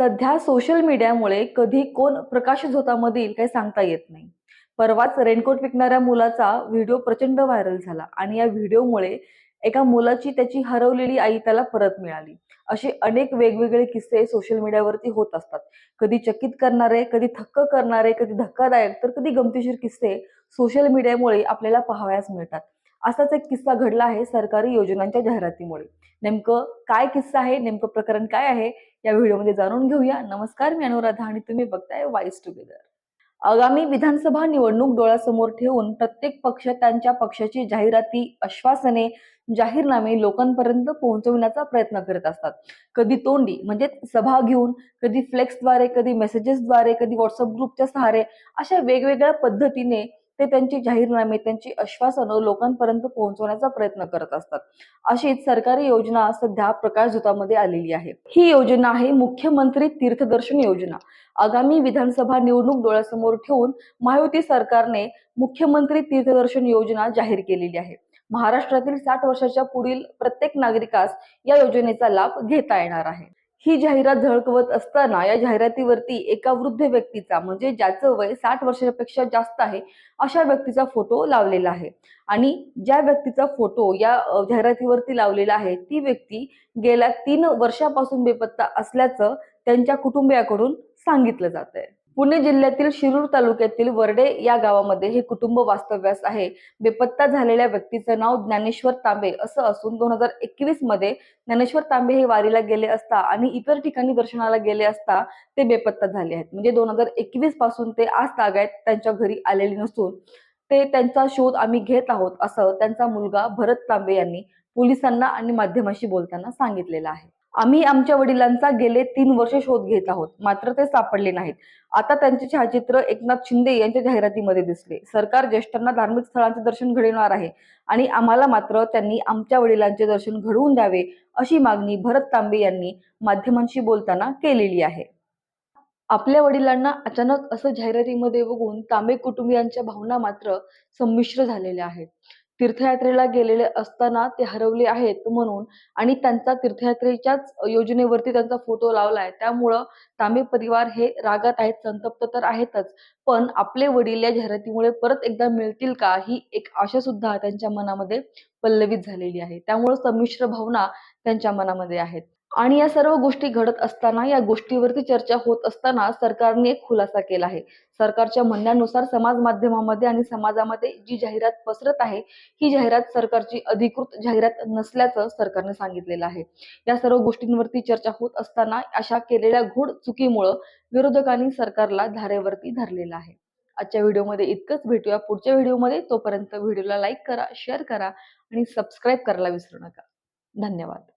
सध्या सोशल मीडियामुळे कधी कोण प्रकाश झोतामधील काही सांगता येत नाही. परवाच रेनकोट विकणाऱ्या मुलाचा व्हिडिओ प्रचंड व्हायरल झाला आणि या व्हिडिओमुळे एका मुलाची त्याची हरवलेली आई त्याला परत मिळाली. असे अनेक वेगवेगळे किस्से सोशल मीडियावरती होत असतात. कधी चकित करणारे कधी थक्क करणारे कधी धक्कादायक तर कधी गमतीशीर किस्से सोशल मीडियामुळे आपल्याला पाहावयास मिळतात. असाच एक किस्सा घडला आहे सरकारी योजनांच्या जाहिरातीमुळे. नेमकं काय किस्सा आहे नेमकं प्रकरण काय आहे या व्हिडिओमध्ये जाणून घेऊया. नमस्कार मी अनुराधा आणि तुम्ही बघताय वाईस टुगेदर आगामी विधानसभा निवडणूक डोळ्यासमोर ठेवून प्रत्येक पक्ष त्यांच्या पक्षाची जाहिराती आश्वासने जाहीरनामे लोकांपर्यंत पोहोचवण्याचा प्रयत्न करत असतात. कधी तोंडी म्हणजे सभा घेऊन कधी फ्लेक्सद्वारे कधी मेसेजेसद्वारे कधी व्हॉट्सअप ग्रुपच्या सहारे अशा वेगवेगळ्या पद्धतीने ते त्यांची जाहीरनामे त्यांची आश्वासनं लोकांपर्यंत पोहोचवण्याचा प्रयत्न करत असतात. अशीच सरकारी योजना सध्या प्रकाशझोतामध्ये आलेली आहे. ही योजना आहे मुख्यमंत्री तीर्थदर्शन योजना. आगामी विधानसभा निवडणूक डोळ्यासमोर ठेवून महायुती सरकारने मुख्यमंत्री तीर्थदर्शन योजना जाहीर केलेली आहे. महाराष्ट्रातील साठ वर्षाच्या पुढील प्रत्येक नागरिकास या योजनेचा लाभ घेता येणार आहे. ही जाहिरात झळकवत असताना या जाहिरातीवरती एका वृद्ध व्यक्तीचा म्हणजे ज्याचं वय साठ वर्षापेक्षा जास्त आहे अशा व्यक्तीचा फोटो लावलेला आहे. आणि ज्या व्यक्तीचा फोटो या जाहिरातीवरती लावलेला आहे ती व्यक्ती गेल्या तीन वर्षापासून बेपत्ता असल्याचं त्यांच्या कुटुंबियाकडून सांगितलं जात आहे पुणे जिल्ह्यातील शिरूर तालुक्यातील वरडे या गावामध्ये हे कुटुंब वास्तव्यास आहे. बेपत्ता झालेल्या व्यक्तीचं नाव ज्ञानेश्वर तांबे असं असून दोन हजार एकवीसमध्ये ज्ञानेश्वर तांबे हे वारीला गेले असता आणि इतर ठिकाणी दर्शनाला गेले असता ते बेपत्ता झाले आहेत. म्हणजे दोन हजार एकवीसपासून ते आज तागायत त्यांच्या घरी आलेले नसून ते त्यांचा शोध आम्ही घेत आहोत असं त्यांचा मुलगा भरत तांबे यांनी पोलिसांना आणि माध्यमाशी बोलताना सांगितलेलं आहे. आम्ही आमच्या वडिलांचा गेले तीन वर्ष शोध घेत आहोत. मात्र ते सापडले नाहीत. आता त्यांचे छायाचित्र एकनाथ शिंदे यांच्या जाहिरातीमध्ये दिसले. सरकार ज्येष्ठांना धार्मिक स्थळांचे दर्शन घडविणार आहे आणि आम्हाला मात्र त्यांनी आमच्या वडिलांचे दर्शन घडवून द्यावे अशी मागणी भरत तांबे यांनी माध्यमांशी बोलताना केलेली आहे. आपल्या वडिलांना अचानक असं जाहिरातीमध्ये बघून तांबे कुटुंबियांच्या भावना मात्र संमिश्र झालेल्या आहेत. तीर्थयात्रेला गेलेले असताना ते हरवले आहेत म्हणून आणि त्यांचा तीर्थयात्रेच्याच योजनेवरती त्यांचा फोटो लावलाय. त्यामुळं तांबे परिवार हे रागात आहेत संतप्त तर आहेतच पण आपले वडील या जाहिरातीमुळे परत एकदा मिळतील का ही एक आशा सुद्धा त्यांच्या मनामध्ये पल्लवित झालेली आहे. त्यामुळे संमिश्र भावना त्यांच्या मनामध्ये आहेत. आणि या सर्व गोष्टी घडत असताना या गोष्टीवरती चर्चा होत असताना सरकारने एक खुलासा केला आहे. सरकारच्या म्हणण्यानुसार समाज माध्यमामध्ये आणि समाजामध्ये जी जाहिरात पसरत आहे ही जाहिरात सरकारची अधिकृत जाहिरात नसल्याचं सरकारने सांगितलेलं आहे. या सर्व गोष्टींवरती चर्चा होत असताना अशा केलेल्या घोड चुकीमुळं विरोधकांनी सरकारला धारेवरती धरलेलं आहे. आजच्या व्हिडिओमध्ये इतकंच. भेटूया पुढच्या व्हिडिओमध्ये. तोपर्यंत व्हिडिओला लाईक करा शेअर करा आणि सबस्क्राईब करायला विसरू नका. धन्यवाद.